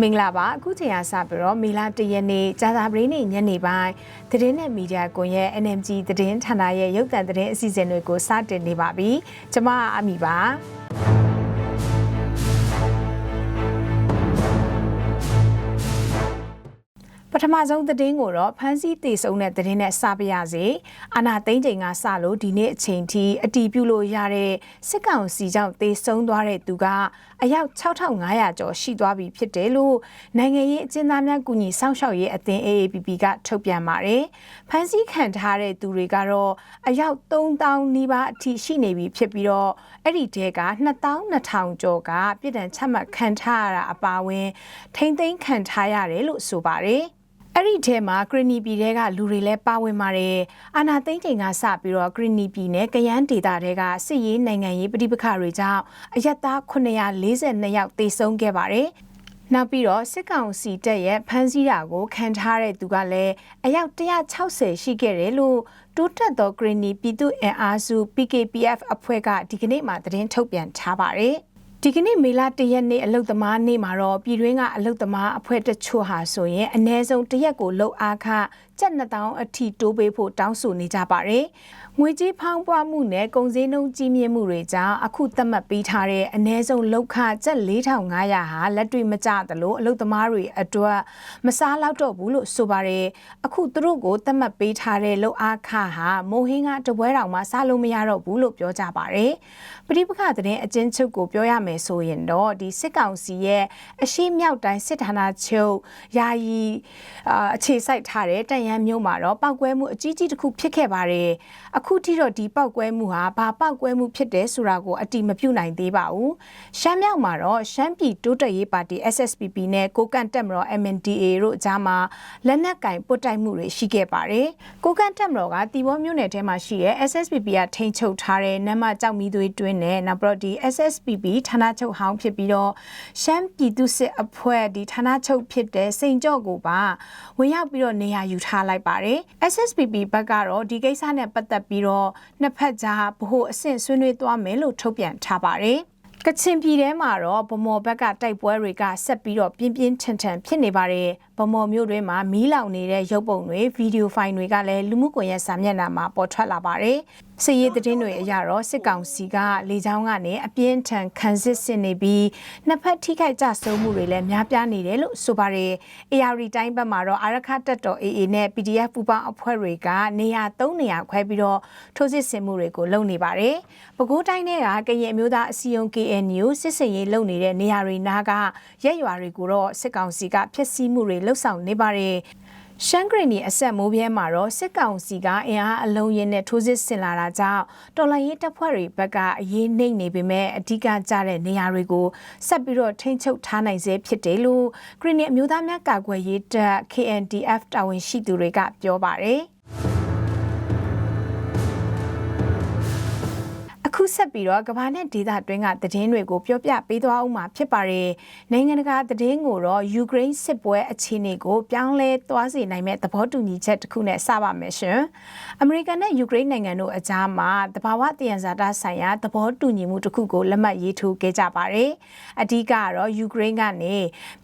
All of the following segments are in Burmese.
မင်္ဂလာပါအခုချိန်ကစပြီးတော့မေလ၁ရက်နေ့ကြာသပတေးနေ့ညနေပိုင်းသတင်းနဲ့မီဒီယာကွန်ရဲ့ NMG သတင်းဌာနရဲ့ရုပ်သံသတင်းအစီအစဉ်တွေကိုစတင်နေပါပြီကျွန်မအမီပါ ပထမဆုံးသတင်းကိုတော့ဖမ်းဆီးတေဆုံးတဲ့သတင်းနဲ့စပါရစေ။အာနာသိန်းချိန်ကစလို့ဒီနေ့အချိန်ထိအတီးပြုလို့ရတဲ့စစ်ကောင်စီကြောင့်တေဆုံးသွားတဲ့သူကအယောက်6500ကျော်ရှိသွားပြီဖြစ်တယ်လို့နိုင်ငံရေးအကျဉ်းသားများကူညီစောင့်ရှောက်ရေးအသင်း AAPP ကထုတ်ပြန်ပါတယ်။ဖမ်းဆီးခံထားတဲ့သူတွေကတော့အယောက်3000နီးပါးအထိရှိနေပြီဖြစ်ပြီးတော့အဲ့ဒီတဲက2200ကျော်ကပြည်တံချမှတ်ခံထားရတာအပါအဝင်ထိမ့်သိမ်းခံထားရတယ်လို့ဆိုပါတယ်။ အဲ့ဒီထဲမှာဂရနီပြည်တဲကလူတွေလည်းပါဝင်ပါတယ်။အာနာသိန်းချိန်ကစပြီးတော့ဂရနီပြည်နဲ့ကယန်းဒေတာတဲကစစ်ရေးနိုင်ငံရေးပဋိပက္ခတွေကြောင့်အရက်သား942ယောက်သေဆုံးခဲ့ပါတယ်။နောက်ပြီးတော့စစ်ကောင်စီတပ်ရဲ့ဖမ်းဆီးတာကိုခံထားတဲ့သူကလည်းအယောက်160ရှိခဲ့တယ်လို့တိုးတက်သောဂရနီပြည်သူ့အင်အားစု PKPF အဖွဲ့ကဒီကနေ့မှသတင်းထုတ်ပြန်ထားပါတယ်။ ဒီကနေ့မေလ၁ရက်နေ့အလုတ်သမားနေ့မှာတော့ပြည်တွင်းကအလုတ်သမားအဖွဲ့တချို့ဟာဆိုရင်အ ਨੇ ဆုံးတရက်ကိုလှုပ်အားခကျပ်2000အထိတိုးပေးဖို့တောင်းဆိုနေကြပါတယ်။ ငွေကြေးဖောင်းပွားမှုနဲ့ကုန်စည်နှုန်းကြီးမြင့်မှုတွေကြောင့်အခုသတ်မှတ်ပေးထားတဲ့အ ਨੇ ဆုံးလောက်ခကျပ်4500ဟာလက်တွေ့မကျသလိုအလုတ်သမားတွေအတွက်မစားလောက်တော့ဘူးလို့ဆိုပါတယ်။အခုသူတို့ကိုသတ်မှတ်ပေးထားတဲ့လောက်အားခဟာမိုဟင်းကတပွဲတောင်မှစားလို့မရတော့ဘူးလို့ပြောကြပါတယ်။ပဋိပက္ခတဲ့အချင်းချုပ်ကိုပြောရမယ်ဆိုရင်တော့ဒီစစ်ကောင်စီရဲ့အရှိမြောက်တိုင်းစစ်ဌာနချုပ်ယာယီအခြေစိုက်ထားတဲ့တန်ရန်မြို့မှာတော့ပောက်ကွဲမှုအကြီးကြီးတစ်ခုဖြစ်ခဲ့ပါတယ်။အခုထိတော့ဒီပောက်ကွဲမှုဟာဘာပောက်ကွဲမှုဖြစ်တယ်ဆိုတာကိုအတိမပြုနိုင်သေးပါဘူး။ရှမ်းမြောက်မှာတော့ရှမ်းပြည်တိုးတက်ရေးပါတီ SSPP နဲ့ကိုကန့်တက်မတော် MNDA တို့ကြားမှာလက်နက်ကင်ပုတ်တိုက်မှုတွေရှိခဲ့ပါတယ်။ကိုကန့်တက်မတော်ကတီဘောမြို့နယ်ထဲမှာရှိတဲ့ SSPP ကထိန်းချုပ်ထားတဲ့နမကြောက်မီသွေးတွင်းနဲ့နောက်ပြီးတော့ဒီ SSPP ဌာနချုပ်ဟောင်းဖြစ်ပြီးတော့ရှမ်းပြည်သူစစ်အဖွဲ့ဒီဌာနချုပ်ဖြစ်တဲ့စိန်ကြော့ကိုပါဝင်ရောက်ပြီးတော့နေရာယူထားလိုက်ပါတယ် SSPP ဘက်ကတော့ဒီကိစ္စနဲ့ပတ်သက်ပြီးတော့နှစ်ဖက်ကြားဗဟိုအဆင့်ဆွေးနွေးသွားမယ်လို့ထုတ်ပြန်ထားပါတယ်ကချင်ပြည်ထဲမှာတော့ဗမော်ဘက်ကတိုက်ပွဲတွေကဆက်ပြီးတော့ပြင်းပြင်းထန်ထန်ဖြစ်နေပါတယ်ဗမော်မြို့တွင်းမှာမီးလောင်နေတဲ့ရုပ်ပုံတွေဗီဒီယိုဖိုင်တွေကလည်းလူမှုကွန်ရက်စာမျက်နှာမှာပေါ်ထွက်လာပါတယ်စစ်ရေးသတင်းတွေအရတော့စစ်ကောင်စီကလေကြောင်းကနေအပြင်းထန်ခံစစ်ဆင်နေပြီးနှစ်ဖက်ထိခိုက်ကြဆုံးမှုတွေလည်းများပြားနေတယ်လို့ဆိုပါတယ်။ AR တိုင်းဘက်မှာတော့အာရခတက်တော် AA နဲ့ PDF ပူပေါင်းအဖွဲ့တွေကနေရာ၃နေရာခွဲပြီးတော့ထိုးစစ်ဆင်မှုတွေကိုလုပ်နေပါတယ်။ပဲခူးတိုင်းကကရင်အမျိုးသားအစည်းအရုံး KNU စစ်စင်ရေးလုပ်နေတဲ့နေရာတွေနားကရက်ရွာတွေကိုတော့စစ်ကောင်စီကဖျက်ဆီးမှုတွေလှုပ်ဆောင်နေပါတယ်။ရှန်ဂရီနီအဆက်မိုးပြဲမှာတော့စစ်ကောင်စီကအင်အားအလုံးရင်းနဲ့ထိုးစစ်ဆင်လာတာကြောင့်တော်လှန်ရေးတပ်ဖွဲ့တွေဘက်ကအရေးနှိမ့်နေပေမဲ့အဓိကကျတဲ့နေရာတွေကိုဆက်ပြီးတော့ထိန်းချုပ်ထားနိုင်စေဖြစ်တယ်လို့ဂရီနီအမျိုးသားများကာကွယ်ရေးတပ် KNDF တာဝန်ရှိသူတွေကပြောပါတယ် ခုဆက်ပြီးတော့ကမ္ဘာနဲ့ဒေသတွင်းကသတင်းတွေကိုပြောပြပေးသွားအောင်မှာဖြစ်ပါတယ်။နိုင်ငံတကာသတင်းကိုတော့ယူကရိန်းစစ်ပွဲအခြေအနေကိုပြောင်းလဲသွားစေနိုင်မဲ့သဘောတူညီချက်တစ်ခုနဲ့စပါမယ်ရှင်။အမေရိကန်နဲ့ယူကရိန်းနိုင်ငံတို့အကြားမှာတဘာဝတယံဇာတဆိုင်ရာသဘောတူညီမှုတစ်ခုကိုလက်မှတ်ရေးထိုးခဲ့ကြပါတယ်။အဓိကကတော့ယူကရိန်းကနေ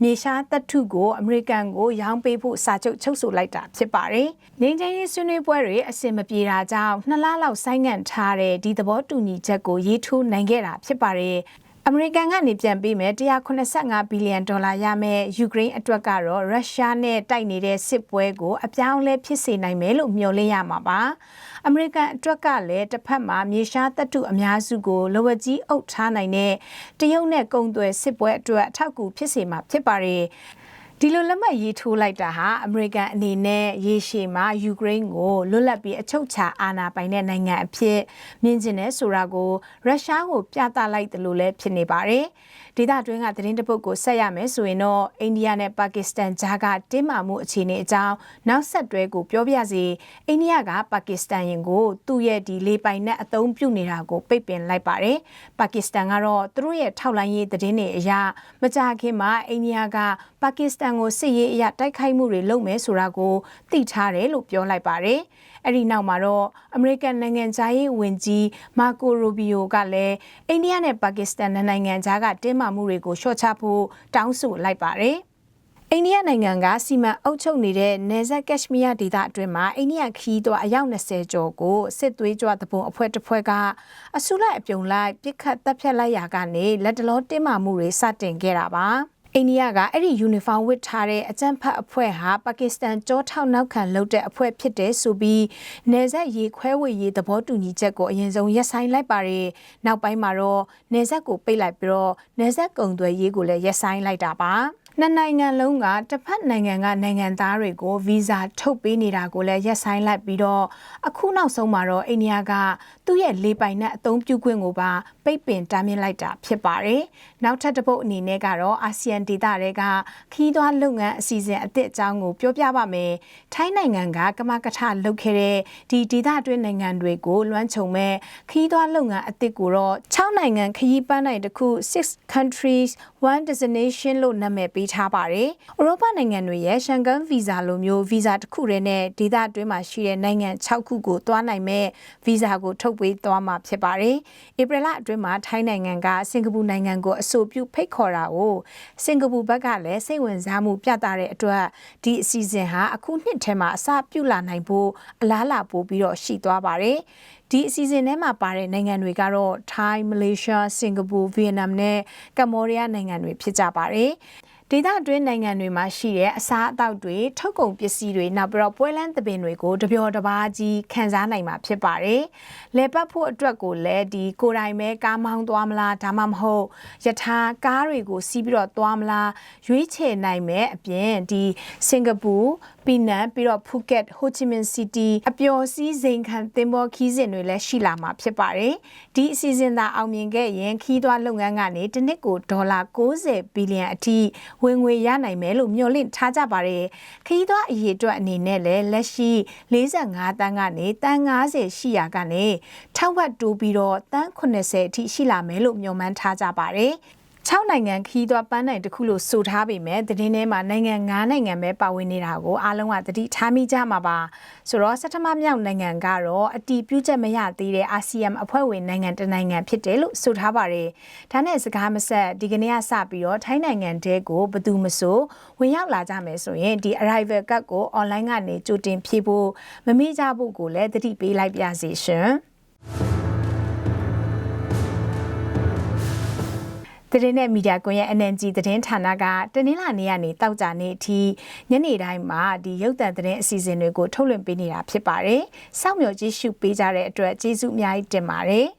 မြေရှားတပ်ထုကိုအမေရိကန်ကိုရောင်းပေးဖို့စာချုပ်ချုပ်ဆိုလိုက်တာဖြစ်ပါတယ်။ငင်းချင်းရေးဆွေးနွေးပွဲတွေအဆင်မပြေတာကြောင့်နှစ်လလောက်ဆိုင်းငံ့ထားတဲ့ဒီသဘောတူညီချက်ကိုရေးထိုးနိုင်ခဲ့တာဖြစ်ပါတယ်။အမေရိကန်ကနေပြန်ပေးမယ်185ဘီလီယံဒေါ်လာရမယ်ယူကရိန်းအတွက်ကတော့ရုရှားနဲ့တိုက်နေတဲ့စစ်ပွဲကိုအပြောင်းလဲဖြစ်စေနိုင်မယ်လို့မျှော်လင့်ရမှာပါအမေရိကန်အတွက်ကလည်းတစ်ဖက်မှာမြေရှားတပ်ထုအများစုကိုလဝကြီးအုပ်ထားနိုင်တဲ့တရုတ်နဲ့ကုံသွယ်စစ်ပွဲအတွက်အထောက်အကူဖြစ်စေမှာဖြစ်ပါတယ် ဒီလိုလက်မှတ်ရေးထိုးလိုက်တာဟာအမေရိကန်အနေနဲ့ရေရှည်မှာယူကရိန်းကိုလွတ်လပ်ပြီးအချုပ်ချာအာဏာပိုင်တဲ့နိုင်ငံအဖြစ်မြင်ကျင်တဲ့ဆိုတာကိုရုရှားကိုပြသလိုက်တယ်လို့လည်းဖြစ်နေပါတယ်။ဒေသတွင်းကသတင်းတပုတ်ကိုဆက်ရမယ်ဆိုရင်တော့အိန္ဒိယနဲ့ပါကစ္စတန်ကြားကတင်းမာမှုအခြေအနေအကြောင်းနောက်ဆက်တွဲကိုပြောပြစီအိန္ဒိယကပါကစ္စတန်ရင်ကိုသူ့ရဲ့ဒီလေပိုင်နဲ့အသုံးပြုနေတာကိုပိတ်ပင်လိုက်ပါတယ်ပါကစ္စတန်ကတော့သူတို့ရဲ့ထောက်လိုင်းရေးသတင်းတွေအရမကြာခင်မှာအိန္ဒိယကပါကစ္စတန်ကိုစစ်ရေးအရတိုက်ခိုက်မှုတွေလုပ်မယ်ဆိုတာကိုသိထားတယ်လို့ပြောလိုက်ပါတယ်။အဲ့ဒီနောက်မှာတော့အမေရိကန်နိုင်ငံသားရေးဝန်ကြီးမာကိုရိုဘီယိုကလည်းအိန္ဒိယနဲ့ပါကစ္စတန်နိုင်ငံကြားကတင်းမာမှုတွေကိုလျှော့ချဖို့တောင်းဆိုလိုက်ပါတယ်။အိန္ဒိယနိုင်ငံကစီမံအုပ်ချုပ်နေတဲ့နယ်စပ်ကက်ရှမီးယားဒေသအတွင်းမှာအိန္ဒိယခီးသွွာအယောက်20ကျော်ကိုစစ်သွေးကြွတပုံအဖွဲ့တစ်ဖွဲ့ကအစုလိုက်အပြုံလိုက်ပြစ်ခတ်တပ်ဖြတ်လိုက်ရာကနေလက်တလောတင်းမာမှုတွေစတင်ခဲ့တာပါ အိန္ဒိယကအဲ့ဒီယူနီဖောင်းဝတ်ထားတဲ့အကြမ်းဖက်အဖွဲ့ဟာပါကစ္စတန်ကြောထောက်နောက်ခံလုပ်တဲ့အဖွဲ့ဖြစ်တယ်ဆိုပြီးနေဆက်ရေခွဲဝေရေးသဘောတူညီချက်ကိုအရင်ဆုံးရက်ဆိုင်လိုက်ပါတယ်။နောက်ပိုင်းမှာတော့နေဆက်ကိုပိတ်လိုက်ပြီးတော့နေဆက်ကုံသွဲရေးကိုလည်းရက်ဆိုင်လိုက်တာပါ။ နှစ်နိုင်ငံလုံးကတစ်ဖက်နိုင်ငံကနိုင်ငံသားတွေကိုဗီဇာထုတ်ပေးနေတာကိုလည်းရက်ဆိုင်လိုက်ပြီးတော့အခုနောက်ဆုံးမှာတော့အိန္ဒိယကသူ့ရဲ့လေပိုင်နက်အသုံးပြုခွင့်ကိုပါပိတ်ပင်တားမြစ်လိုက်တာဖြစ်ပါတယ်။နောက်ထပ်တစ်ပုတ်အနေနဲ့ကတော့အာဆီယံဒေသတွေကခီးသွွားလုပ်ငန်းအစီအစဉ်အသစ်အကြောင်းကိုပြောပြပါမယ်။ထိုင်းနိုင်ငံကကမကထလုပ်ခဲ့တဲ့ဒီဒေသတွင်းနိုင်ငံတွေကိုလွှမ်းခြုံမဲ့ခီးသွွားလုပ်ငန်းအသစ်ကိုတော့6နိုင်ငံခရီးပန်းနိုင်တစ်ခု6 countries one destination လို့နာမည်ပေးထားပါတယ်။ဥရောပနိုင်ငံတွေရဲ့ရှန်ကန်ဗီဇာလိုမျိုးဗီဇာတစ်ခုတည်းနဲ့ဒေသအတွင်းမှာရှိတဲ့နိုင်ငံ6ခုကိုသွားနိုင်မဲ့ဗီဇာကိုထုတ်ပေးသွားမှာဖြစ်ပါတယ်။ဧပြီလအတွင်းမှာထိုင်းနိုင်ငံကစင်ကာပူနိုင်ငံကိုအဆိုပြုဖိတ်ခေါ်တာကိုစင်ကာပူဘက်ကလည်းစိတ်ဝင်စားမှုပြသတဲ့အတွက်ဒီအစီအစဉ်ဟာအခုနှစ်ထဲမှာအစပြုလာနိုင်ဖို့အလားအလာပိုပြီးတော့ရှိသွားပါတယ်။ဒီအစီအစဉ်ထဲမှာပါတဲ့နိုင်ငံတွေကတော့ထိုင်းမလေးရှားစင်ကာပူဗီယက်နမ်နဲ့ကမ္ဘောဒီးယားနိုင်ငံတွေဖြစ်ကြပါတယ်။ ဒေသအတွင်းနိုင်ငံတွေမှာရှိတဲ့အစားအသောက်တွေထုတ်ကုန်ပစ္စည်းတွေနောက်ပြီးတော့ပွဲလန်းသပင်တွေကိုတပျော်တပါးကြီးခံစားနိုင်မှာဖြစ်ပါတယ်။လေပတ်ဖို့အတွက်ကိုလည်းဒီကိုယ်တိုင်ပဲကားမောင်းသွားမလားဒါမှမဟုတ်ယထာကားတွေကိုစီးပြီးတော့သွားမလားရွေးချယ်နိုင်မဲ့အပြင်ဒီစင်ကာပူပီနန်ပြီးတော့ဖူကက်ဟိုချီမင်စီးတီးအပျော်စီးစိန်ခံသင်္ဘောခီးစဉ်တွေလည်းရှိလာမှာဖြစ်ပါတယ်။ဒီအစီအစဉ်သာအောင်မြင်ခဲ့ရင်ခီးသွားလုပ်ငန်းကနေတစ်နှစ်ကိုဒေါ်လာ60ဘီလီယံအထိဝင်ငွေရနိုင်မယ်လို့မျှော်လင့်ထားကြပါတယ်။ခီးသွားအရေးအတွက်အနေနဲ့လည်းလက်ရှိ45တန်းကနေတန်း90ရှိရာကနေထောက်ဝက်တိုးပြီးတော့တန်း80အထိရှိလာမယ်လို့မျှော်မှန်းထားကြပါတယ်။ 6နိုင်ငံခီးသွွားပန်းနိုင်တစ်ခုလို့ဆိုထားပေမဲ့သတင်းထဲမှာနိုင်ငံ9နိုင်ငံပဲပါဝင်နေတာကိုအားလုံးကသတိထားမိကြမှာပါဆိုတော့စက်တမမြောက်နိုင်ငံကတော့အတီးပြုချက်မရသေးတဲ့အာဆီယံအဖွဲ့ဝင်နိုင်ငံတနိုင်ငံဖြစ်တယ်လို့ဆိုထားပါတယ်ဒါနဲ့စကားမဆက်ဒီကနေ့ကစပြီးတော့ထိုင်းနိုင်ငံတဲကိုဘယ်သူမဆိုဝင်ရောက်လာကြမယ်ဆိုရင်ဒီ arrival card ကို online ကနေကြိုတင်ဖြည့်ဖို့မမေ့ကြဖို့ကိုလည်းသတိပေးလိုက်ပါစီရှင် သတင်းနဲ့မီဒီယာကွန်ရဲ့ NNG သတင်းဌာနကတနင်္လာနေ့ကနေတောက်ကြနေ့အထိညနေတိုင်းမှာဒီရုပ်သံသတင်းအစီအစဉ်တွေကိုထုတ်လွှင့်ပေးနေတာဖြစ်ပါတယ်။စောင့်မျှော်ကြည့်ရှုပေးကြတဲ့အတွက်ကျေးဇူးအများကြီးတင်ပါတယ်။